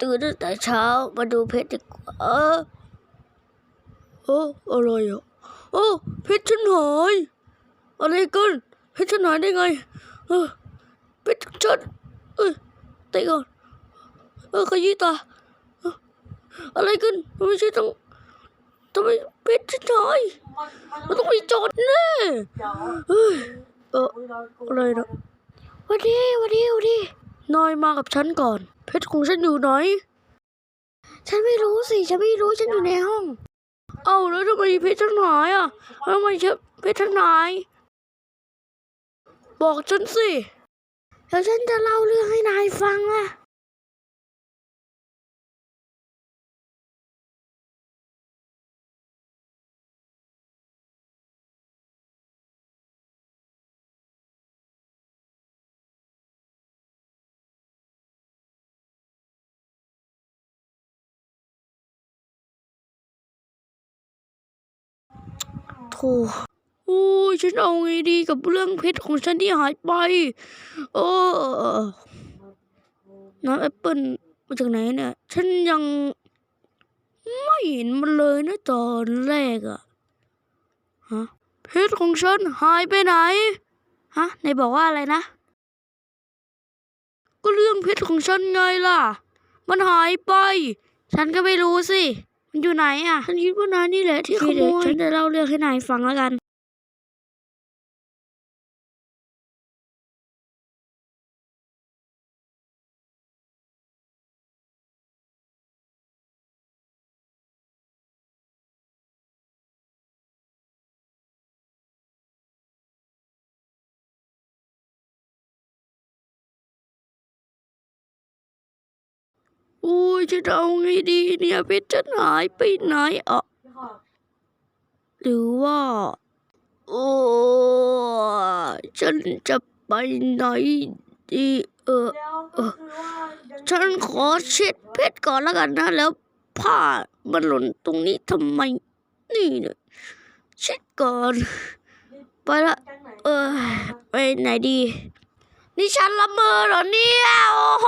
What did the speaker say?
ตื่นตั้งแต่เช้ามาดูเพชรดีกว่าเออเออะไรอะโอ้เพชรฉันหายอะไรกันเพชรฉันหายได้ไงเออเพชรฉันเอ้ยตะก่อนเออขยี้ตาเอ้ออะไรกันมันไม่ใช่ต้องทำไมเพชรฉันหายมันต้องมีโจรแน่เฮ้ยเอออะไรนะวันดีวันดีวันดีนายมากับฉันก่อน เพชรของฉันอยู่ไหน ฉันไม่รู้สิ ฉันไม่รู้ ฉันอยู่ในห้อง เอ้าแล้วทำไมเพชรฉันหายอะทำไมฉันเพชรฉันหาย บอกฉันสิ เดี๋ยวฉันจะเล่าเรื่องให้นายฟังอะ โธ่โอ้ยฉันเอาไงดีกับเรื่องเพชรของฉันที่หายไปเออน้ำแอปเปิลมาจากไหนเนี่ย ฉันยังไม่เห็นมันเลยนะตอนแรกอะฮะเพชรของฉันหายไปไหน ฮะไหนบอกว่าอะไรนะ ก็เรื่องเพชรของฉันไงล่ะ มันหายไป ฉันก็ไม่รู้สิ มันอยู่ไหนอะ ฉันคิดว่านายนี่แหละที่ขโมยฉันจะเล่าเรื่องให้นายฟังแล้วกัน อ้ยจะเอาไงดีเนี่ยเพชรฉันหายไปไหนอะหรือว่า โอ้ฉันจะไปไหนดีเออเออฉันขอเช็ดเพชรก่อนแล้วกันนะ แล้วผ้ามันหล่นตรงนี้ทำไม นี่เนี่ยเช็ดก่อน ไปละ เออ ไปไหนดี นี่ฉันละเมอเหรอเนี่ย โอ้โห